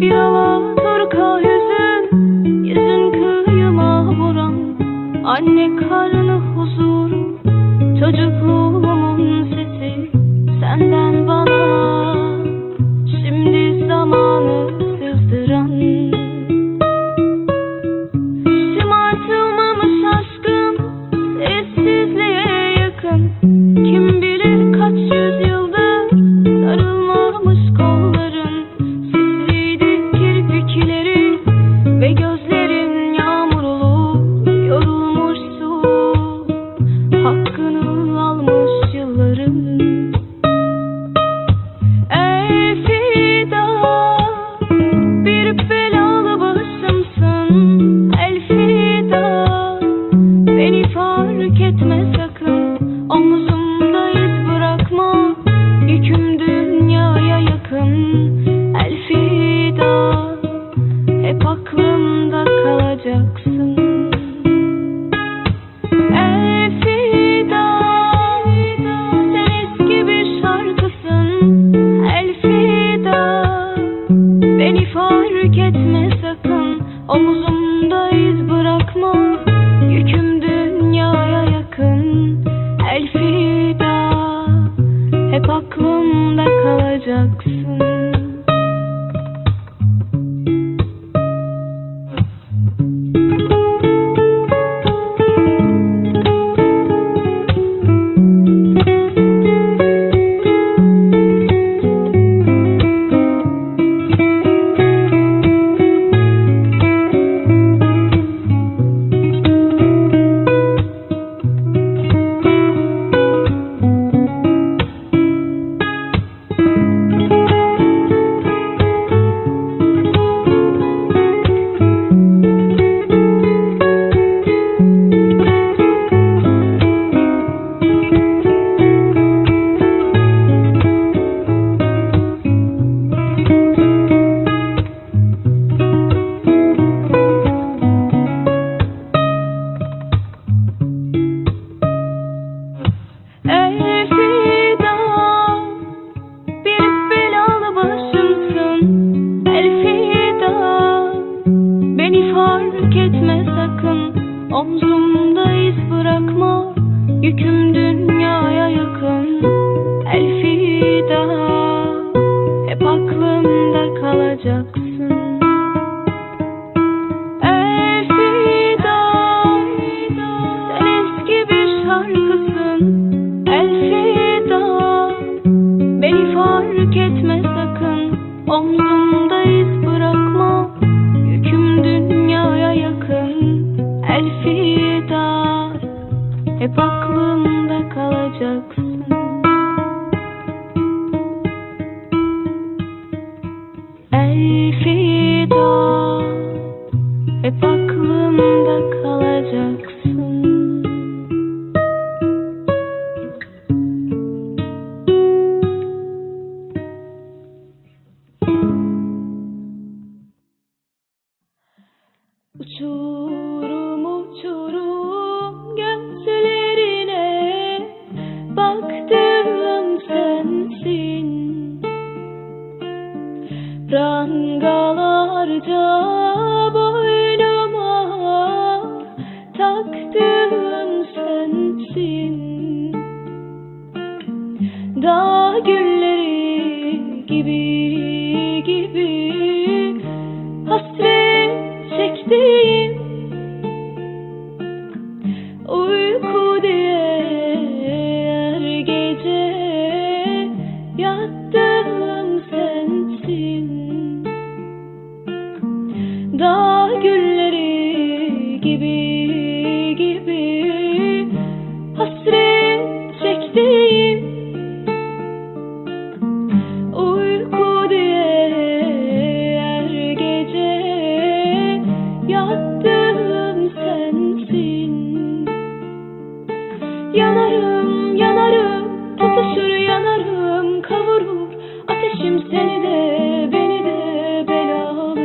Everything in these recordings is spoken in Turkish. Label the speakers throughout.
Speaker 1: Bir yalan sarka hüzün kıyıma vuran Anne karnı huzur. Çocukluğumun sesi Senden bana. Şimdi zamanı aklımda kalacaksın. Beni fark etme sakın. Omuzumda iz bırakma fark etme sakın Omzumda iz bırakma yüküm dünyaya yakın. Elfida hep aklımda kalacaksın Elfida hep aklımda kalacaksın. Elfida hep aklımda kalacaksın Prangalarca boynuma Taktığım sensin. Dağ gülleri gibi gibi hasret çektiğim uyku gece yattığım diye her gece yattığım sensin. Yanarım yanarım tutuşur yanarım kavurur. Ateşim seni de beni de belalım.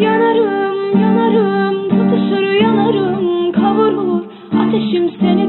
Speaker 1: Yanarım yanarım tutuşur yanarım kavurur. Ateşim seni